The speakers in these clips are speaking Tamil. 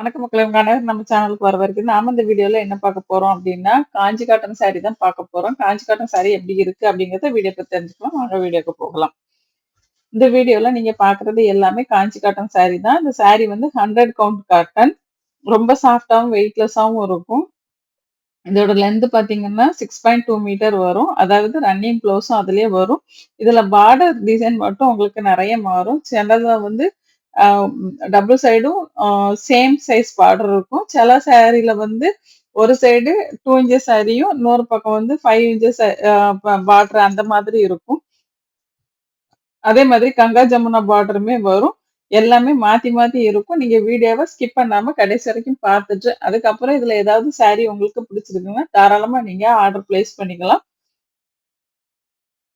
வணக்கம் மக்களுக்கான நம்ம சேனலுக்கு வர வரைக்கும் நாம இந்த வீடியோல என்ன பார்க்க போறோம் அப்படின்னா காஞ்சி காட்டன் சாரி தான் பார்க்க போறோம். காஞ்சி காட்டன் சாரி எப்படி இருக்கு அப்படிங்கறத வீடியோ பத்தி தெரிஞ்சுக்கலாம். வாங்க வீடியோக்கு போகலாம். இந்த வீடியோல நீங்க பாக்குறது எல்லாமே காஞ்சி காட்டன் சாரி தான். இந்த சாரி வந்து ஹண்ட்ரட் கவுண்ட் காட்டன் ரொம்ப சாஃப்டாகவும் வெயிட்லெஸ்ஸாகவும் இருக்கும். இதோட லென்த் பார்த்தீங்கன்னா சிக்ஸ் பாயிண்ட் டூ மீட்டர் வரும். அதாவது ரன்னிங் ப்ளவுஸும் அதுலேயே வரும். இதில் பார்டர் டிசைன் மட்டும் உங்களுக்கு நிறைய மாறும். சிலதுல வந்து டபுள் சைடும் சேம் சைஸ் பார்டர் இருக்கும். சில சாரீல வந்து ஒரு சைடு டூ இன்ச்சஸ் சாரியும் இன்னொரு பக்கம் வந்து ஃபைவ் இன்ச்சஸ் பார்டர் அந்த மாதிரி இருக்கும். அதே மாதிரி கங்கா ஜமுனா பார்டருமே வரும். எல்லாமே மாத்தி மாத்தி இருக்கும். நீங்க வீடியோவை ஸ்கிப் பண்ணாம கடைசி வரைக்கும் பார்த்துட்டு அதுக்கப்புறம் இதுல ஏதாவது சாரி உங்களுக்கு பிடிச்சிருக்குன்னா தாராளமா நீங்க ஆர்டர் பிளேஸ் பண்ணிக்கலாம்.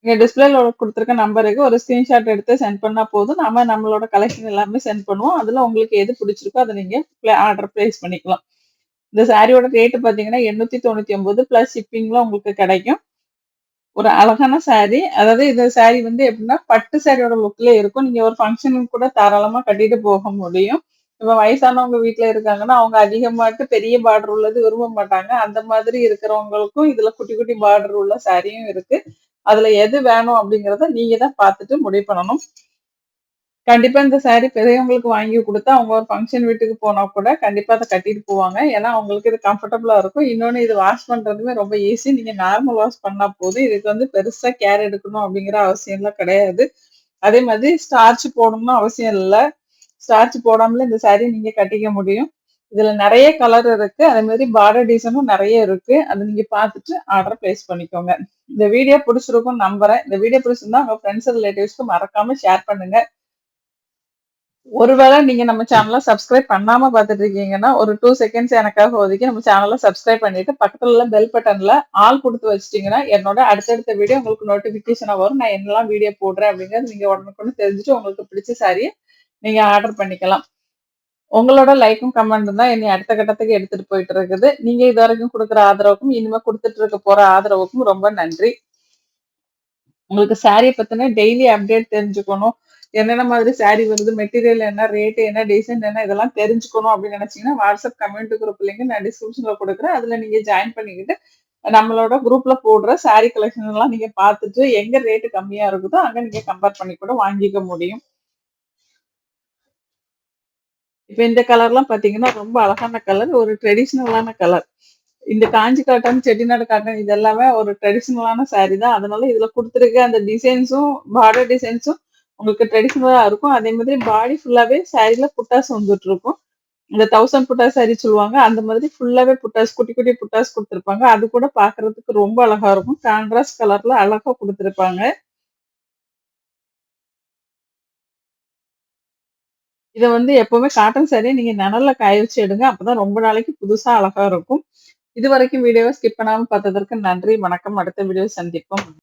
இங்க டிஸ்பிளேல கொடுத்துருக்க நம்பருக்கு ஒரு ஸ்கிரீன்ஷாட் எடுத்து சென்ட் பண்ணா போதும். நம்ம நம்மளோட கலெக்ஷன் எல்லாமே சென்ட் பண்ணுவோம். அதுல உங்களுக்கு எது பிடிச்சிருக்கோ அதை நீங்க ஆர்டர் பிளேஸ் பண்ணிக்கலாம். இந்த சாரியோட ரேட்டு பாத்தீங்கன்னா எண்ணூத்தி தொண்ணூத்தி ஒன்பது பிளஸ் ஷிப்பிங்ல உங்களுக்கு கிடைக்கும். ஒரு அழகான சாரி அதாவது இந்த சாரி வந்து எப்படின்னா பட்டு சாரியோட லுக்ல இருக்கும். நீங்க ஒரு ஃபங்க்ஷனுக்கு கூட தாராளமா கட்டிட்டு போக முடியும். இப்ப வயசானவங்க வீட்டுல இருக்காங்கன்னா அவங்க அதிகமாட்டு பெரிய பார்டர் உள்ளது விரும்ப மாட்டாங்க. அந்த மாதிரி இருக்கிறவங்களுக்கும் இதுல குட்டி குட்டி பார்டர் உள்ள சாரியும் இருக்கு. அதுல எது வேணும் அப்படிங்கறத நீங்க தான் பார்த்துட்டு முடிவு பண்ணணும். கண்டிப்பா இந்த சாரி பெரியவங்களுக்கு வாங்கி கொடுத்தா அவங்க ஒரு ஃபங்க்ஷன் வீட்டுக்கு போனா கூட கண்டிப்பா அதை கட்டிட்டு போவாங்க. ஏன்னா அவங்களுக்கு இது கம்ஃபர்டபுளா இருக்கும். இன்னொன்னு இது வாஷ் பண்றதுமே ரொம்ப ஈஸி நீங்க நார்மல் வாஷ் பண்ணா போதும். இதுக்கு வந்து பெருசா கேர் எடுக்கணும் அப்படிங்கிற அவசியம் எல்லாம் கிடையாது. அதே மாதிரி ஸ்டார்ச் போடணும்னு அவசியம் இல்லை. ஸ்டார்ச் போடாமல இந்த சாரி நீங்க கட்டிக்க முடியும். இதுல நிறைய கலர் இருக்கு. அதே மாதிரி பார்டர் டிசைனும் நிறைய இருக்கு. அதை நீங்க பார்த்துட்டு ஆர்டர் பிளேஸ் பண்ணிக்கோங்க. இந்த வீடியோ பிடிச்சிருக்கும் நம்புறேன். இந்த வீடியோ பிடிச்சிருந்தா உங்க ஃப்ரெண்ட்ஸ் ரிலேட்டிவ்ஸ்க்கு மறக்காம ஷேர் பண்ணுங்க. ஒருவேளை நீங்க நம்ம சேனலை சப்ஸ்கிரைப் பண்ணாம பார்த்துட்டு இருக்கீங்கன்னா ஒரு டூ செகண்ட்ஸ் எனக்காக ஒதுக்கி நம்ம சேனலை சப்ஸ்கிரைப் பண்ணிட்டு பக்கத்துல உள்ள பெல் பட்டன்ல ஆள் கொடுத்து வச்சிட்டீங்கன்னா என்னோட அடுத்தடுத்த வீடியோ உங்களுக்கு நோட்டிபிகேஷனா வரும். நான் என்னெல்லாம் வீடியோ போடுறேன் அப்படிங்கிறது நீங்க உடனுக்குன்னு தெரிஞ்சுட்டு உங்களுக்கு பிடிச்ச சாரியை நீங்க ஆர்டர் பண்ணிக்கலாம். உங்களோட லைக்கும் கமெண்ட் தான் என்னை அடுத்த கட்டத்துக்கு எடுத்துட்டு போயிட்டு இருக்குது. நீங்க இது வரைக்கும் கொடுக்குற ஆதரவுக்கும் இனிமே கொடுத்துட்டு இருக்க போற ஆதரவுக்கும் ரொம்ப நன்றி. உங்களுக்கு சாரியை பத்தின டெய்லி அப்டேட் தெரிஞ்சுக்கணும். என்னென்ன மாதிரி சாரி வருது மெட்டீரியல் என்ன ரேட்டு என்ன டிசைன் என்ன இதெல்லாம் தெரிஞ்சுக்கணும் அப்படின்னு நினைச்சீங்கன்னா வாட்ஸ்அப் கம்யூனிட்டி குரூப் லிங்க் நான் டிஸ்கிரிப்ஷன்ல கொடுக்குறேன். அதுல நீங்க ஜாயின் பண்ணிக்கிட்டு நம்மளோட குரூப்ல போடுற சாரி கலெக்ஷன் எல்லாம் நீங்க பார்த்துட்டு எங்க ரேட்டு கம்மியா இருக்குதோ அங்க நீங்க கம்பேர் பண்ணி கூட வாங்கிக்க முடியும். இப்ப இந்த கலர்லாம் பாத்தீங்கன்னா ரொம்ப அழகான கலர் ஒரு ட்ரெடிஷ்னலான கலர் இந்த காஞ்சி காட்டன் செட்டிநாடு காட்டன் இது எல்லாமே ஒரு ட்ரெடிஷ்னலான சாரீ தான். அதனால இதுல கொடுத்துருக்க அந்த டிசைன்ஸும் பார்டர் டிசைன்ஸும் உங்களுக்கு ட்ரெடிஷ்னலா இருக்கும். அதே மாதிரி பாடி ஃபுல்லாவே சாரீல புட்டாஸ் வந்துட்டு இருக்கும். இந்த தௌசண்ட் புட்டாஸ் சாரி சொல்லுவாங்க. அந்த மாதிரி ஃபுல்லாவே புட்டாஸ் குட்டி குட்டி புட்டாஸ் கொடுத்துருப்பாங்க. அது கூட பாக்குறதுக்கு ரொம்ப அழகா இருக்கும். கான்ட்ராஸ்ட் கலர்ல அழகா கொடுத்துருப்பாங்க. இதை வந்து எப்பவுமே காட்டன் சாரியை நீங்க நிழல்ல காய வச்சு எடுங்க. அப்பதான் ரொம்ப நாளைக்கு புதுசா அழகா இருக்கும். இது வரைக்கும் வீடியோவை ஸ்கிப் பண்ணாமல் பார்த்ததற்கு நன்றி. வணக்கம். அடுத்த வீடியோ சந்திப்போம்.